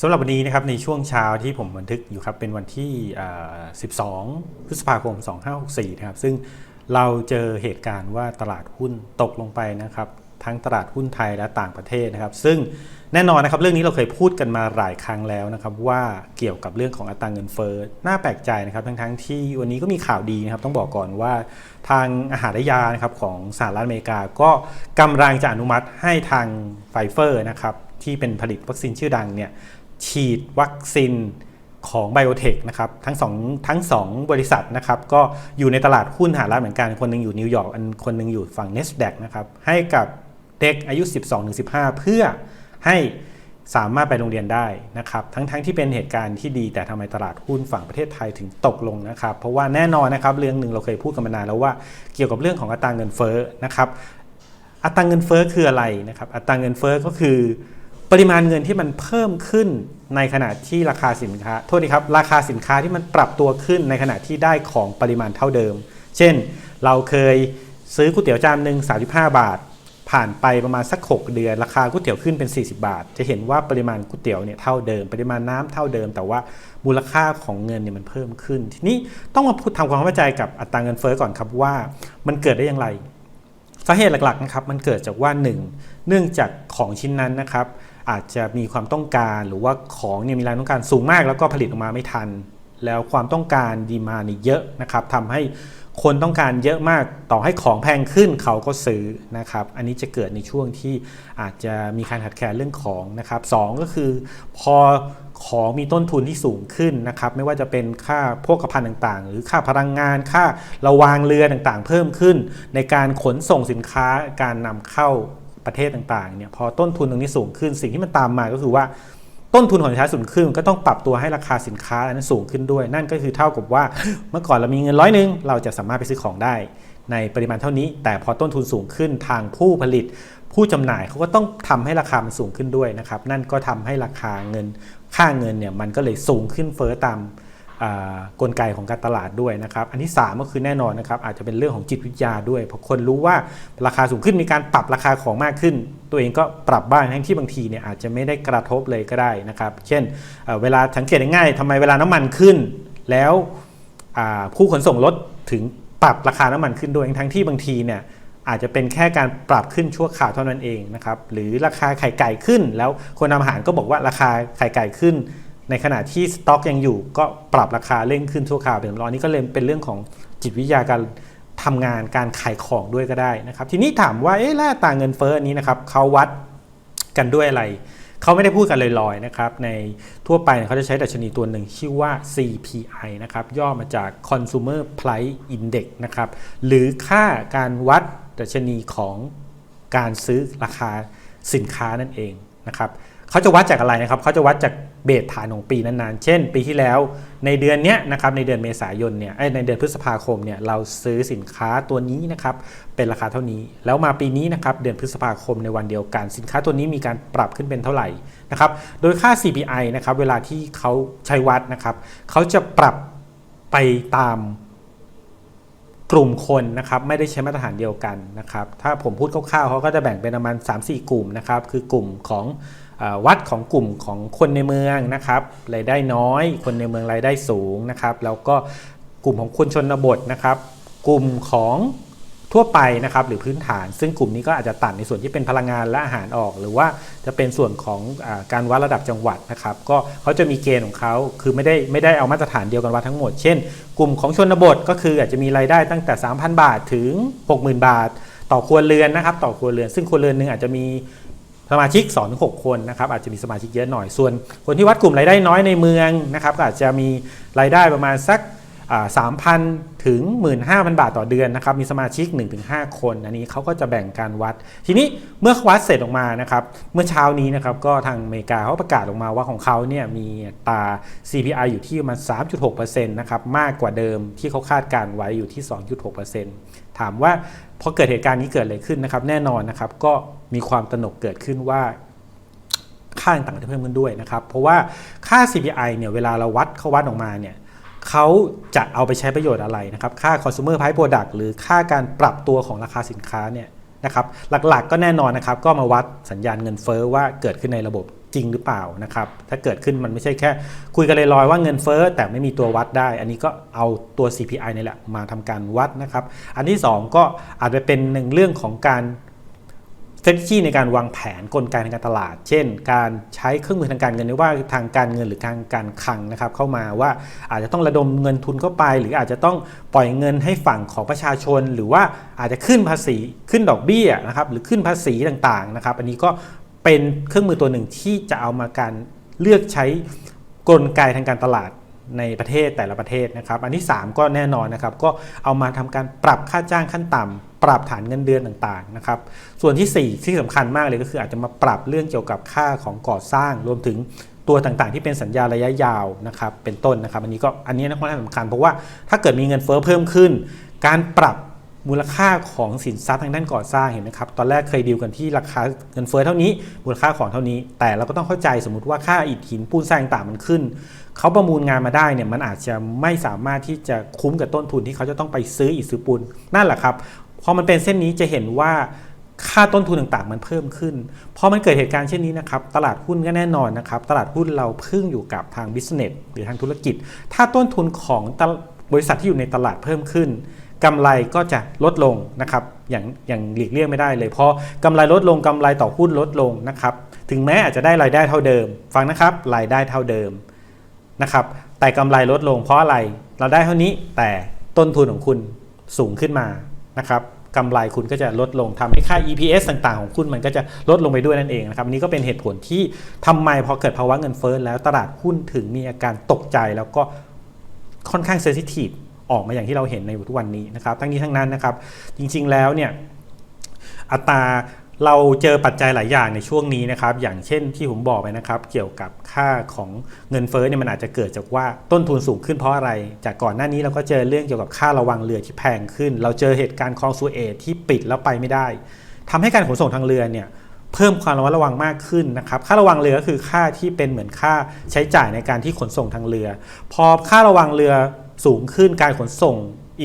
สำหรับวันนี้นะครับในช่วงเช้าที่ผมบันทึกอยู่ครับเป็นวันที่ 12 พฤษภาคม 2564 นะครับ ซึ่งเราเจอเหตุการณ์ว่าตลาดหุ้นตกลงไปนะครับ ทั้งตลาดหุ้นไทยและต่างประเทศนะครับ ซึ่งแน่นอนนะครับเรื่องนี้เราเคยพูดกันมาหลายครั้งแล้วนะครับว่าเกี่ยวกับเรื่องของอัตราเงินเฟ้อน่าแปลกใจนะครับทั้งๆที่วันนี้ก็มีข่าวดีนะครับต้องบอกก่อนว่าทางอาหารและยานะครับของสหรัฐอเมริกาก็กำลังจะอนุมัติให้ทางไฟเฟอร์นะครับที่เป็นผลิตวัคซีนชื่อดังเนี่ย ฉีดวัคซีนของไบโอเทคนะครับทั้งสองทั้งสองบริษัทนะครับก็อยู่ในตลาดหุ้นสหรัฐเหมือนกัน คนหนึงอยู่นิวยอร์กอันคนหนึงอยู่ฝั่ง NASDAQ นะครับให้กับเด็กอายุ 12-15 เพื่อให้สามารถไปโรงเรียนได้นะครับทั้งทั้งที่เป็นเหตุการณ์ที่ดีแต่ทำไมตลาดหุ้นฝั่งประเทศไทยถึงตกลงนะครับเพราะว่าแน่นอนนะครับเรื่องหนึ่งเราเคยพูดกันมานานแล้วว่าเกี่ยวกับเรื่องของอัตราเงินเฟ้อนะครับอัตราเงินเฟ้อคืออะไรนะครับอัตราเงินเฟ้อก็คือ ปริมาณเงินที่มันเพิ่มขึ้น ในขณะที่ราคาสินค้า โทษทีครับราคาสินค้าที่มันปรับตัวขึ้นในขณะที่ได้ของปริมาณเท่าเดิม เช่น เราเคยซื้อก๋วยเตี๋ยวจานหนึ่ง35 บาท ผ่านไปประมาณสัก 6 เดือน ราคาก๋วยเตี๋ยวขึ้นเป็น 40 บาท จะเห็นว่าปริมาณก๋วยเตี๋ยวเนี่ยเท่าเดิม ปริมาณน้ำเท่าเดิม แต่ว่ามูลค่าของเงินเนี่ยมันเพิ่มขึ้น ทีนี้ต้องมาพูดทำความเข้าใจกับอัตราเงินเฟ้อก่อนครับว่ามันเกิดได้อย่างไรสาเหตุหลักๆนะครับมันเกิดจากว่า 1 เนื่องจากของชิ้นนั้นนะครับ อาจจะมีความต้องการหรือว่าของเนี่ยมีแรงต้องการสูงมากแล้วก็ผลิตออกมาไม่ทัน แล้วความต้องการดีมานี่เยอะนะครับทำให้คนต้องการเยอะมากต่อให้ของแพงขึ้นเขาก็ซื้อนะครับ อันนี้จะเกิดในช่วงที่อาจจะมีการขาดแคลนเรื่องของนะครับสองก็คือพอของมีต้นทุนที่สูงขึ้นนะครับ ไม่ว่าจะเป็นค่าพวกภัณฑ์ต่างๆ หรือค่าพลังงาน ค่าระวางเรือต่างๆ เพิ่มขึ้น ในการขนส่งสินค้าการนำเข้า ประเทศต่างๆเนี่ยพอต้นทุนตรงนี้สูงขึ้นสิ่งที่มันตามมาก็คือว่าต้นทุนของสินค้าสูงขึ้นก็ต้องปรับตัวให้ราคาสินค้านั้นสูงขึ้นด้วย นั่นก็คือเท่ากับว่าเมื่อก่อนเรามีเงินร้อยหนึ่งเราจะสามารถไปซื้อของได้ ในปริมาณเท่านี้ แต่พอต้นทุนสูงขึ้นทางผู้ผลิต ผู้จำหน่ายเขาก็ต้องทำให้ราคามันสูงขึ้นด้วยนะครับนั่นก็ทำให้ราคาเงินค่าเงินเนี่ยมันก็เลยสูงขึ้นเฟ้อตาม กลไกของการตลาดด้วยนะครับ อันที่ 3 ก็คือแน่นอนนะครับอาจจะเป็นเรื่องของจิตวิทยาด้วยเพราะคนรู้ว่าราคาสูงขึ้นมีการปรับราคาของมากขึ้น ตัวเองก็ปรับบ้างทั้งที่บางทีเนี่ยอาจจะไม่ได้กระทบเลยก็ได้นะครับ เช่นเเวลาสังเกตง่ายๆทำไมเวลาน้ำมันขึ้น แล้วผู้ขนส่งรถถึงปรับราคาน้ำมันขึ้นด้วยทั้งที่บางทีเนี่ยอาจจะเป็นแค่การปรับขึ้นชั่วคราวเท่านั้นเองนะครับหรือราคาไข่ไก่ขึ้น แล้วคนทำอาหารก็บอกว่าราคาไข่ไก่ขึ้น ในขณะที่สต็อกยังอยู่ก็ปรับราคาเร่งขึ้นชั่วคราวเป็นร้อนนี่ก็เลยเป็นเรื่องของจิตวิทยาการทำงานการขายของด้วยก็ได้นะครับ ทีนี้ถามว่าเอ๊ะแล้วอัตราเงินเฟ้อนี้นะครับเขาวัดกันด้วยอะไร เขาไม่ได้พูดกันลอยๆนะครับ ในทั่วไปเนี่ยเขาจะใช้ดัชนีตัวหนึ่งชื่อว่า CPI นะครับ ย่อมาจาก Consumer Price Index นะครับ หรือค่าการวัดดัชนีของการซื้อราคาสินค้านั่นเองนะครับ เขาจะวัดจากอะไรนะครับเขาจะวัดจากเบสฐานของปีนั้นๆ เช่น ปีที่แล้วในเดือนเนี้ยนะครับในเดือนเมษายนเนี่ยเอ้ยในเดือนพฤษภาคมเนี่ยเราซื้อสินค้าตัวนี้นะครับเป็นราคาเท่านี้ แล้วมาปีนี้นะครับเดือนพฤษภาคมในวันเดียวกัน สินค้าตัวนี้มีการปรับขึ้นเป็นเท่าไหร่นะครับโดยค่า CPI นะครับเวลาที่เขาใช้วัดนะครับเขาจะปรับไปตาม กลุ่มคนนะครับไม่ได้ใช้มาตรฐานเดียวกันนะครับ ถ้าผมพูดคร่าวๆเขาก็จะแบ่งเป็นประมาณ 3-4 กลุ่มนะครับ คือกลุ่มของอวัดของกลุ่มของคนในเมืองนะครับรายได้น้อย คนในเมืองรายได้สูงนะครับ แล้วก็กลุ่มของคนชนบทนะครับ กลุ่มของ ทั่วไปนะครับหรือพื้นฐาน ซึ่งกลุ่มนี้ก็อาจจะตัดในส่วนที่เป็นพลังงานและอาหารออก หรือว่าจะเป็นส่วนของอการวัดระดับจังหวัดนะครับก็เขาจะมีเกณฑ์ของเขาคือไม่ได้ไม่ได้เอามาตรฐานเดียวกันวัดทั้งหมด เช่น กลุ่มของชนบทก็คืออาจจะมีรายได้ตั้งแต่ 3,000 บาทถึง 60,000 บาท ต่อครัวเรือนนะครับต่อครัวเรือน ซึ่งครัวเรือนหนึ่งอาจจะมีสมาชิก2-6คนนะครับอาจจะมีสมาชิกเยอะหน่อยส่วน คนที่วัดกลุ่มรายได้น้อยในเมืองนะครับก็อาจจะมีรายได้ประมาณสัก สามพันถึง 15,000 บาทต่อเดือนนะครับ มีสมาชิก 1-5 คน อันนี้เขาก็จะแบ่งการวัด ทีนี้เมื่อวัดเสร็จออกมานะครับ เมื่อเช้านี้นะครับ ก็ทางอเมริกาเขาประกาศออกมาว่าของเขาเนี่ยมีตา CPI อยู่ที่ประมาณ 3.6%นะครับ มากกว่าเดิมที่เขาคาดการไว้อยู่ที่ 2.6%ถามว่าพอเกิดเหตุการณ์นี้เกิดอะไรขึ้นนะครับ แน่นอนนะครับ ก็มีความตระหนกเกิดขึ้นว่าค่าต่างๆจะเพิ่มขึ้นด้วยนะครับ เพราะว่าค่า CPI เนี่ยเวลาเราวัดเขาวัดออกมาเนี่ย เขาจะเอาไปใช้ประโยชน์อะไรนะครับค่า consumer price product หรือค่าการปรับตัวของราคาสินค้าเนี่ยนะครับหลักๆก็แน่นอนนะครับก็มาวัดสัญญาณเงินเฟ้อว่าเกิดขึ้นในระบบจริงหรือเปล่านะครับถ้าเกิดขึ้นมันไม่ใช่แค่ คุยกันลอยๆว่าเงินเฟ้อแต่ไม่มีตัววัดได้ อันนี้ก็เอาตัว CPI นี่แหละมาทำการวัดนะครับอันที่ 2 ก็อาจจะเป็นหนึ่งเรื่องของการ strategy ในการวางแผนกลไกในการตลาด เช่น การใช้เครื่องมือทางการเงินไม่ว่าทางการเงินหรือทางการคลังนะครับเข้ามาว่าอาจจะต้องระดมเงินทุนเข้าไป หรืออาจจะต้องปล่อยเงินให้ฝั่งของประชาชน หรือว่าอาจจะขึ้นภาษีขึ้นดอกเบี้ยนะครับหรือขึ้นภาษีต่างๆนะครับอันนี้ก็เป็นเครื่องมือตัวหนึ่งที่จะเอามาการเลือกใช้กลไกทางการตลาด ในประเทศแต่ละประเทศนะครับ อันที่ 3 ก็แน่นอนนะครับ ก็เอามาทำการปรับค่าจ้างขั้นต่ำปรับฐานเงินเดือนต่างๆนะครับ ส่วนที่ 4 ที่สำคัญมากเลยก็คืออาจจะมาปรับเรื่องเกี่ยวกับค่าของก่อสร้าง รวมถึงตัวต่างๆ ที่เป็นสัญญาระยะยาวนะครับ เป็นต้นนะครับ อันนี้ก็อันนี้นะค่อนข้างสำคัญเพราะว่าถ้าเกิดมีเงินเฟ้อเพิ่มขึ้น การปรับ มูลค่าของสินทรัพย์ทางด้านก่อสร้างเห็นไหมครับ ตอนแรกเคยดีลกันที่ราคาเงินเฟ้อเท่านี้ มูลค่าของเท่านี้ แต่เราก็ต้องเข้าใจสมมติว่าค่าอิฐหินปูนทรายต่างมันขึ้น เขาประมูลงานมาได้เนี่ยมันอาจจะไม่สามารถที่จะคุ้มกับต้นทุนที่เขาจะต้องไปซื้ออิฐซื้อปูนนั่นแหละครับ พอมันเป็นเส้นนี้จะเห็นว่าค่าต้นทุนต่างๆ มันเพิ่มขึ้น พอมันเกิดเหตุการณ์เช่นนี้นะครับ ตลาดหุ้นก็แน่นอนนะครับ ตลาดหุ้นเราพึ่งอยู่กับทางบิสเนสหรือทางธุรกิจ ถ้าต้นทุนของบริษัทที่อยู่ในตลาดเพิ่มขึ้น กำไรก็จะลดลงนะครับอย่างอย่างหลีกเลี่ยงไม่ได้เลย เพราะกำไรลดลงกำไรต่อหุ้นลดลงนะครับถึงแม้อาจจะได้รายได้เท่าเดิม ฟังนะครับรายได้เท่าเดิมนะครับแต่กำไรลดลงเพราะอะไรเราได้เท่านี้แต่ต้นทุนของคุณสูงขึ้นมานะครับกำไรคุณก็จะลดลงทำให้ค่า EPS ต่างๆ ของคุณมันก็จะลดลงไปด้วยนั่นเองนะครับอันนี้ก็เป็นเหตุผลที่ทำไมพอเกิดภาวะเงินเฟ้อแล้วตลาดหุ้นถึงมีอาการตกใจแล้วก็ค่อนข้างเซนซิทีฟ ออกมาอย่างที่เราเห็นในทุกวันนี้นะครับ ทั้งนี้ทั้งนั้นนะครับ จริงๆแล้วเนี่ยอัตราเราเจอปัจจัยหลายอย่างในช่วงนี้นะครับ อย่างเช่นที่ผมบอกไปนะครับ เกี่ยวกับค่าของเงินเฟ้อเนี่ยมันอาจจะเกิดจากว่าต้นทุนสูงขึ้นเพราะอะไร จากก่อนหน้านี้เราก็เจอเรื่องเกี่ยวกับค่าระวังเรือที่แพงขึ้น เราเจอเหตุการณ์คลองซูเอตที่ปิดแล้วไปไม่ได้ทำให้การขนส่งทางเรือเนี่ยเพิ่มความระมัดระวังมากขึ้นนะครับ ค่าระวังเรือก็คือค่าที่เป็นเหมือนค่าใช้จ่ายในการที่ขนส่งทางเรือ พอค่าระวังเรือสูงขึ้นการขนส่ง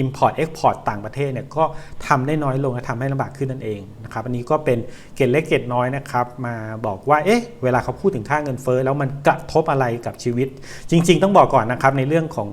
Import Export ต่างประเทศเนี่ยก็ทำได้น้อยลงและทำให้ลำบากขึ้นนั่นเองนะครับอันนี้ก็เป็นเกณฑ์เล็กเกณฑ์น้อยนะครับมาบอกว่าเอ๊ะเวลาเขาพูดถึงค่าเงินเฟ้อแล้วมันกระทบอะไรกับชีวิต จริง ๆ ต้องบอกก่อนนะครับในเรื่องของ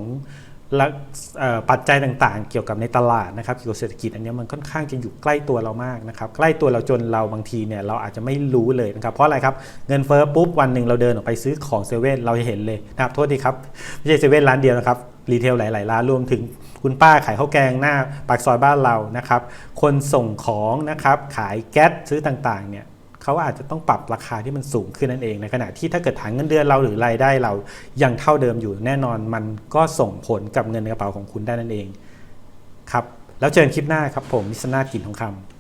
ปัจจัยต่างๆ เกี่ยวกับในตลาดนะครับเกี่ยวกับเศรษฐกิจอันนี้มันค่อนข้างจะอยู่ใกล้ตัวเรามากนะครับใกล้ตัวเราจนเราบางทีเนี่ยเราอาจจะไม่รู้เลยนะครับเพราะอะไรครับเงินเฟ้อปุ๊บวันหนึ่งเราเดินออกไปซื้อของเซเว่นเราจะเห็นเลยนะครับโทษทีครับไม่ใช่เซเว่นร้านเดียวนะครับ รีเทลหลาย ๆ ร้านรวมถึงคุณป้าขายข้าวแกงหน้าปากซอยบ้านเรานะครับ คนส่งของนะครับขายแก๊สซื้อต่าง ๆ เนี่ยเขาอาจจะต้องปรับราคาที่มันสูงขึ้นนั่นเอง ในขณะที่ถ้าเกิดฐานเงินเดือนเราหรือรายได้เรายังเท่าเดิมอยู่แน่นอนมันก็ส่งผลกับเงินในกระเป๋าของคุณได้นั่นเองครับแล้วเจอกันคลิปหน้าครับผมนิสนากินทองคำ